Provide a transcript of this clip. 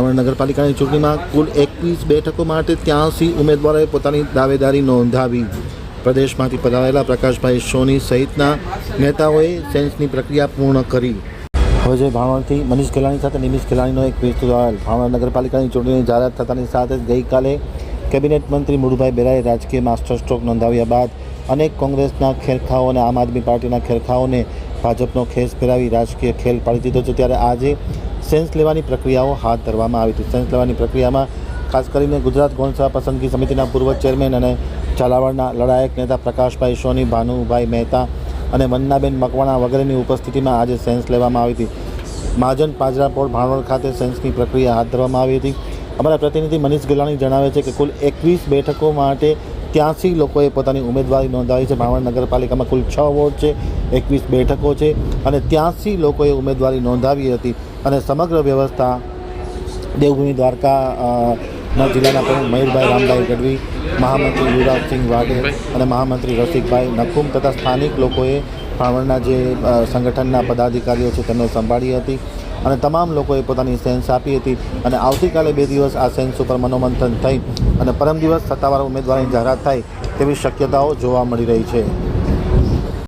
ભાવનગર નગરપાલિકાની ચૂંટણીમાં કુલ એકવીસ બેઠકો માટે ત્યાંસી ઉમેદવારોએ પોતાની દાવેદારી નોંધાવી. પ્રદેશમાંથી પધારેલા પ્રકાશભાઈ સોની સહિતના નેતાઓએ સેન્સની પ્રક્રિયા પૂર્ણ કરી. હવે જે ભાવનગરથી મનીષ ખેલાણી સાથે નિમિષ ખેલાણીનો એક વિસ્તૃત અહેવાલ ભાવનગર નગરપાલિકાની ચૂંટણીની જાહેરાત થતાની સાથે જ ગઈકાલે કેબિનેટ મંત્રી મુળુભાઈ બેરાએ રાજકીય માસ્ટર સ્ટ્રોક નોંધાવ્યા બાદ અનેક કોંગ્રેસના ખેરખાઓ અને આમ આદમી પાર્ટીના ખેરખાઓને ભાજપનો ખેસ ફેરાવી રાજકીય ખેલ પાડી દીધો છે. ત્યારે આજે સેન્સ લેવાની પ્રક્રિયાઓ હાથ ધરવામાં આવી હતી. સેન્સ લેવાની પ્રક્રિયામાં ખાસ કરીને ગુજરાત ગૌણસેવા પસંદગી સમિતિના પૂર્વ ચેરમેન અને ઝાલાવાડના લડાયક નેતા પ્રકાશભાઈ સોની, ભાનુભાઈ મહેતા અને વન્નાબેન મકવાણા વગેરેની ઉપસ્થિતિમાં આજે સેન્સ લેવામાં આવી હતી. મહાજન પાંજરાપોળ ભાણવડ ખાતે સેન્સની પ્રક્રિયા હાથ ધરવામાં આવી હતી. અમારા પ્રતિનિધિ મનીષ ગિલાણી જણાવે છે કે કુલ એકવીસ બેઠકો માટે ત્યાંસી લોકોએ પોતાની ઉમેદવારી નોંધાવી છે. ભાવનગર નગરપાલિકામાં કુલ છ વોર્ડ છે, એકવીસ બેઠકો છે અને ત્યાંસી લોકોએ ઉમેદવારી નોંધાવી હતી. અને સમગ્ર વ્યવસ્થા દેવભૂમિ દ્વારકા જિલ્લાના પ્રમુખ મયુરભાઈ રામભાઈ ગઢવી મહામંત્રી યુવરાજસિંહ વાઘેલ અને મહામંત્રી રસિકભાઈ નખુમ તથા સ્થાનિક લોકોએ ફાવણના જે સંગઠનના પદાધિકારીઓ છે તેમને સંભાળી હતી અને તમામ લોકોએ પોતાની સેન્સ આપી હતી અને આવતીકાલે બે દિવસ આ સેન્સ ઉપર મનોમંથન થઈ અને પરમ દિવસ સત્તાવાર ઉમેદવારની જાહેરાત થાય તેવી શક્યતાઓ જોવા મળી રહી છે.